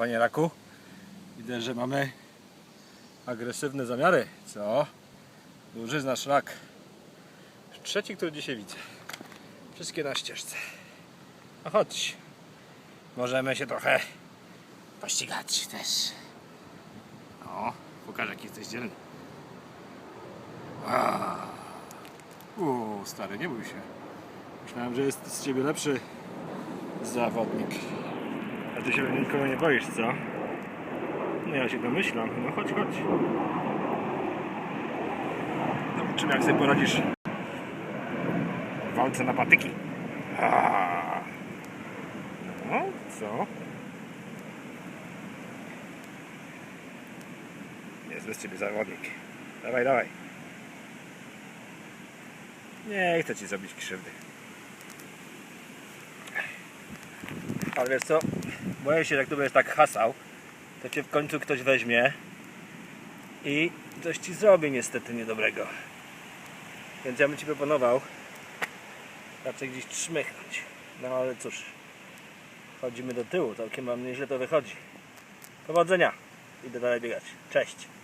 panie Raku? Widzę, że mamy agresywne zamiary. Co? Duży znasz rak. Trzeci, który dzisiaj widzę. Wszystkie na ścieżce. A chodź. Możemy się trochę pościgać też. O, pokażę jaki jesteś dzielny. Uuu, stary, nie bój się. Myślałem, że jest z ciebie lepszy zawodnik. A ty się nikogo nie boisz, co? No ja się domyślam. No chodź, chodź. Zobaczymy jak sobie poradzisz w walce na patyki. A. No, co? Jest z ciebie zawodnik. Dawaj, dawaj. Nie chcę ci zrobić krzywdy. Ale wiesz co? Boję się, jak tu będziesz tak hasał, to cię w końcu ktoś weźmie i coś ci zrobi niestety niedobrego. Więc ja bym ci proponował raczej gdzieś trzmychnąć. No ale cóż, chodzimy do tyłu, całkiem mam nieźle to wychodzi. Powodzenia! Idę dalej biegać. Cześć!